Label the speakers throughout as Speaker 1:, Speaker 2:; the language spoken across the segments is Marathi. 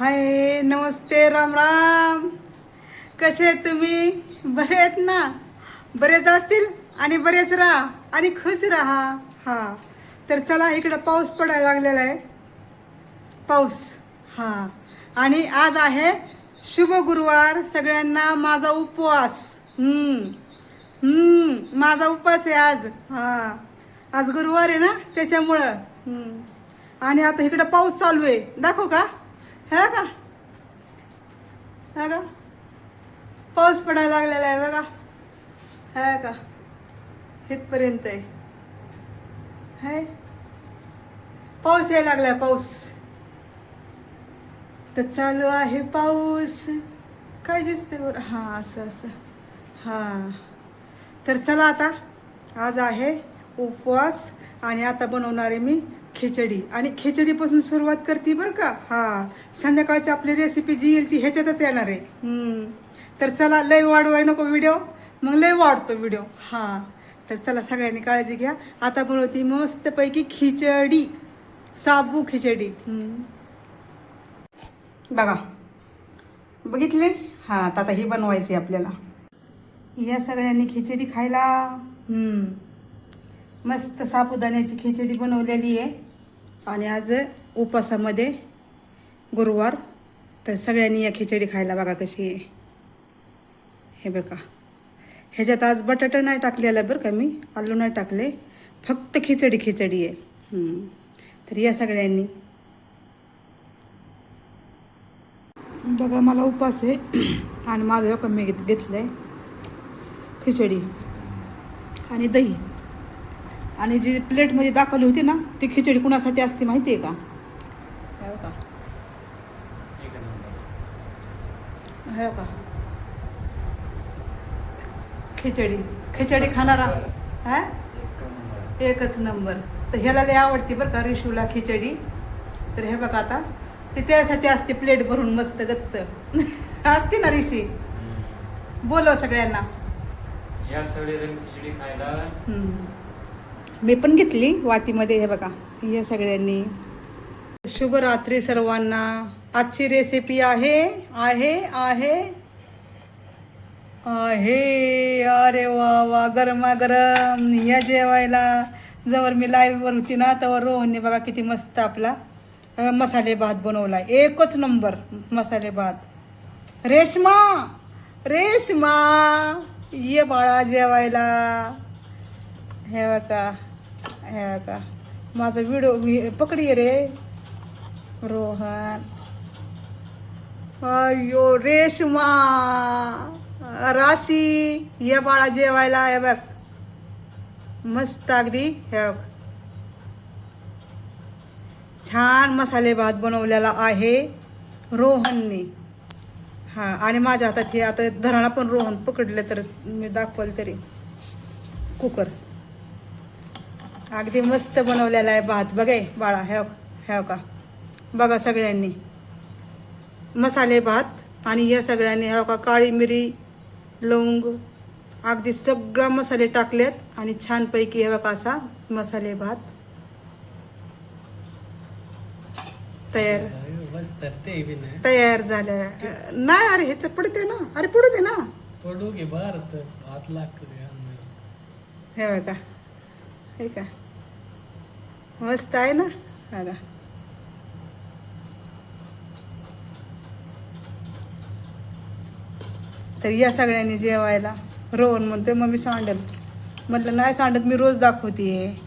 Speaker 1: हाय नमस्ते राम राम. कसे आहेत तुम्ही? बरे आहेत ना? बरेच असतील आणि बरेच राहा आणि खुश राहा. हा. तर चला इकडं पाऊस पडायला लागलेला आहे. पाऊस. हा. आणि आज आहे शुभ गुरुवार. सगळ्यांना माझा उपवास. माझा उपवास आहे आज. हा. आज गुरुवार आहे ना? त्याच्यामुळं. आणि आता इकडं पाऊस चालू आहे. दाखव का? हा का? हा का? पाऊस पडायला लागलेला आहे बघा. हा का? इथपर्यंत आहे. हाय पाऊस यायला लागलाय पाऊस. तर चालू आहे पाऊस. काय दिसते बरं? हां असं असं. हां. तर चला आता. आज आहे उपवास आणि आता बनवणार आहे मी खिचडी. आणि खिचडीपासून सुरुवात करते बरं का? हां. संध्याकाळची आपली रेसिपी जी येईल ती ह्याच्यातच येणार आहे. तर चला लय वाढवाय नको व्हिडिओ मग लय वाढतो व्हिडिओ हां. तर चला सगळ्यांनी काळजी घ्या. आता बनवते मस्तपैकी खिचडी. साबू खिचडी. बघा. बघितले? हां तर आता ही बनवायची आपल्याला. या सगळ्यांनी खिचडी खायला. हम्म. मस्त साबुदाण्याची खिचडी बनवलेली आहे. आणि आज उपासामध्ये गुरुवार तर सगळ्यांनी या खिचडी खायला बघा कशी आहे. हे बघा. ह्याच्यात आज बटाटा नाही टाकलेला बरं का मी आलू नाही टाकले फक्त खिचडी खिचडी आहे. तर या सगळ्यांनी. बघा मला उपास आहे. आणि माझं कमी मी घेत घेतलं आहे खिचडी. आणि दही. आणि जी प्लेटमध्ये दाखवली होती ना ती खिचडी कुणासाठी असते माहिती आहे का? हो का हो खिचडी. खिचडी खाणारा. हा? एकच नंबर. तर ह्याला लय आवडते बरं का रिशूला खिचडी. तर हे बघा आता. ते त्यासाठी असते प्लेट भरून मस्त गच्च. असते ना रिशी? बोलव सगळ्यांना.
Speaker 2: या सगळेजण खिचडी खायला.
Speaker 1: मी पण घेतली वाटीमध्ये हे बघा या सगळ्यांनी. शुभ रात्री सर्वांना. आजची रेसिपी आहे आहे आहे. आहे अरे वा वा गरमा गरम या जेवायला. जवळ मी लाईव्हवर होती ना तर रोहनने बघा किती मस्त आपला मसाले भात बनवला एकच नंबर मसाले भात. रेशमा रेशमा. ये बाळा जेवायला. हे बघा. का माझा व्हिडिओ पकडिये पकडी रे. रोहन. अयो रेशमा. राशी ये बाळा जेवायला हे बघ. मस्त अगदी हे बघ. छान मसाले भात बनवलेला आहे रोहनने. हां आणि माझ्या हातात हे आता धराणा पण रोहन पकडले तर मी दाखवल तरी. कुकर. अगदी मस्त बनवलेला आहे भात. बघे बाळा हे हे का बघा सगळ्यांनी. मसाले भात आणि या सगळ्यांनी हे का काळी मिरी लवंग अगदी सगळं मसाले टाकलेत आणि छानपैकी हे बघा असा मसाले भात तयार. तयार झालं. नाही अरे हे तर पडते ना. अरे पडू दे ना.
Speaker 3: पडोगे भारत भात लाख
Speaker 1: हे बघा. हे का? मस्त आहे ना? बघा तर या सगळ्यांनी जेवायला. रोहन म्हणतोय मग मी सांडल. म्हटलं नाही सांडत मी रोज दाखवते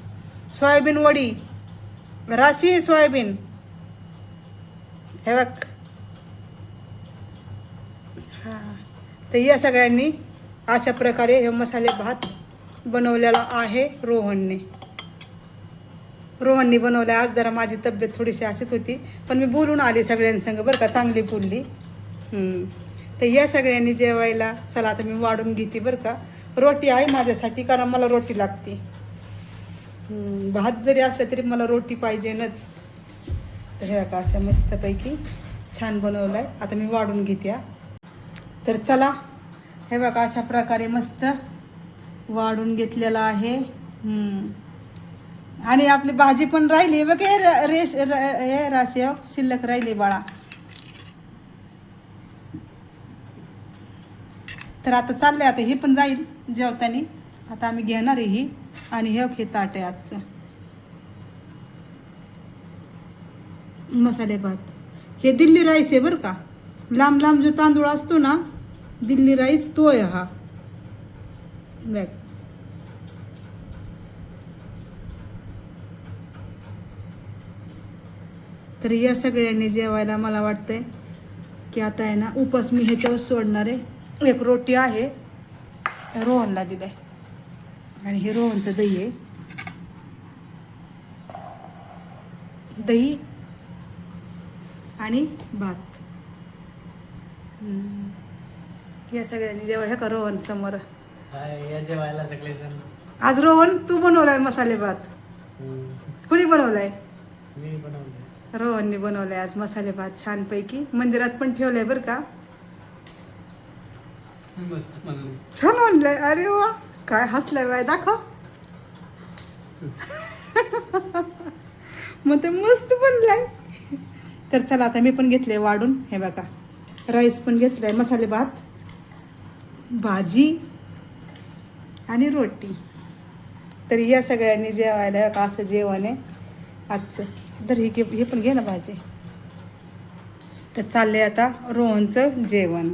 Speaker 1: सोयाबीन वडी. राशी सोयाबीन. हे बघ. हां. तर या सगळ्यांनी अशा प्रकारे हे मसाले भात बनवलेला आहे रोहनने. रोहनने बनवलं आज जरा माझी तब्येत थोडीशी अशीच होती पण मी बोलून आली सगळ्यांसंग बरं का चांगली बोलली तर या सगळ्यांनी जेवायला चला आता मी वाढून घेते बरं का. रोटी आहे माझ्यासाठी कारण मला रोटी लागते. भात जरी असला तरी मला रोटी पाहिजेनच. तर हे का अशा मस्तपैकी छान बनवलं आहे आता मी वाढून घेते तर चला हे बघा अशा प्रकारे मस्त वाढून घेतलेला आहे. आणि आपली भाजी पण राहिली. बघ हे हे राशी हो. शिल्लक राहिली बाळा. तर आता चाललंय. आता हे पण जाईल जेवतानी. आता आम्ही घेणार आहे ही. आणि हे हे ताट आहे आजचं. मसाले भात. हे दिल्ली राईस आहे बरं का? लांब लांब जो तांदूळ असतो ना दिल्ली राईस तो आहे हा. बॅग तर या सगळ्यांनी जेवायला मला वाटतंय की आता आहे ना उपास मी ह्याच्यावर सोडणार आहे. एक रोटी आहे रोहनला दिलाय. आणि हे रोहनचं दही आहे. दही आणि भात. हम्म. या सगळ्यांनी जेव्हा ह्या का रोहन समोर.
Speaker 3: या जेवायला सगळे जण.
Speaker 1: आज रोहन तू बनवलाय मसाले भात. कुणी बनवलाय?
Speaker 3: मी
Speaker 1: रोहनने बनवलाय आज मसाले भात छानपैकी. मंदिरात पण ठेवलंय बरं का? छान म्हणलंय अरे वा. काय हसलंय बाय दाखव. मग ते मस्त बनलाय. तर चला आता मी पण घेतले वाढून. हे बघा. राईस पण घेतलाय मसाले भात. भाजी. आणि रोटी. तर या सगळ्यांनी जेवायला का असं जेवण आहे? आजचं. तर हे घे हे पण घे ना भाजी. तर चालले आता रोहनचं जेवण.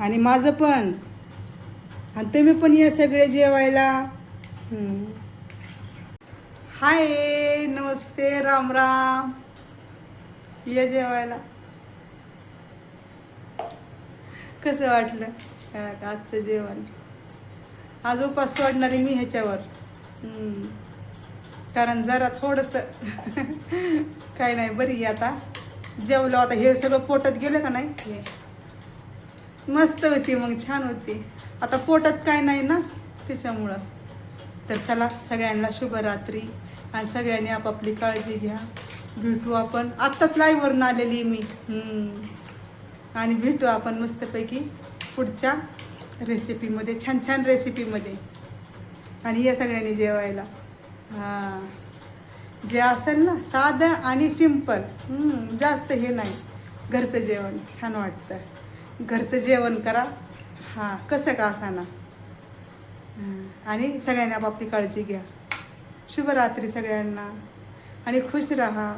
Speaker 1: आणि माझं पण. आणि तुम्ही पण या सगळे जेवायला. हाय. नमस्ते. राम राम. या जेवायला. कसं वाटलं? आजचं जेवण? आज उपास सोडणारी मी ह्याच्यावर. कारण जरा थोडंसं काय नाही बरी आहे आता. जेवलो आता हे सगळं पोटात गेलं का नाही? मस्त होती मग छान होती. आता पोटात काय नाही ना त्याच्यामुळं. तर चला सगळ्यांना शुभरात्री. आणि सगळ्यांनी आपापली काळजी घ्या. भेटू आपण. आत्ताच लाईव्हवरून आलेली मी. आणि भेटू आपण मस्तपैकी पुढच्या रेसिपीमध्ये छान छान रेसिपीमध्ये. आणि या सगळ्यांनी जेवायला. हां. जे असेल ना साधं आणि सिंपल. जास्त हे नाही. घरचं जेवण छान वाटतं. घरचं जेवण करा. हां कसं का असाना. आणि सगळ्यांनी आपापली काळजी घ्या. शुभरात्री सगळ्यांना. आणि खुश राहा.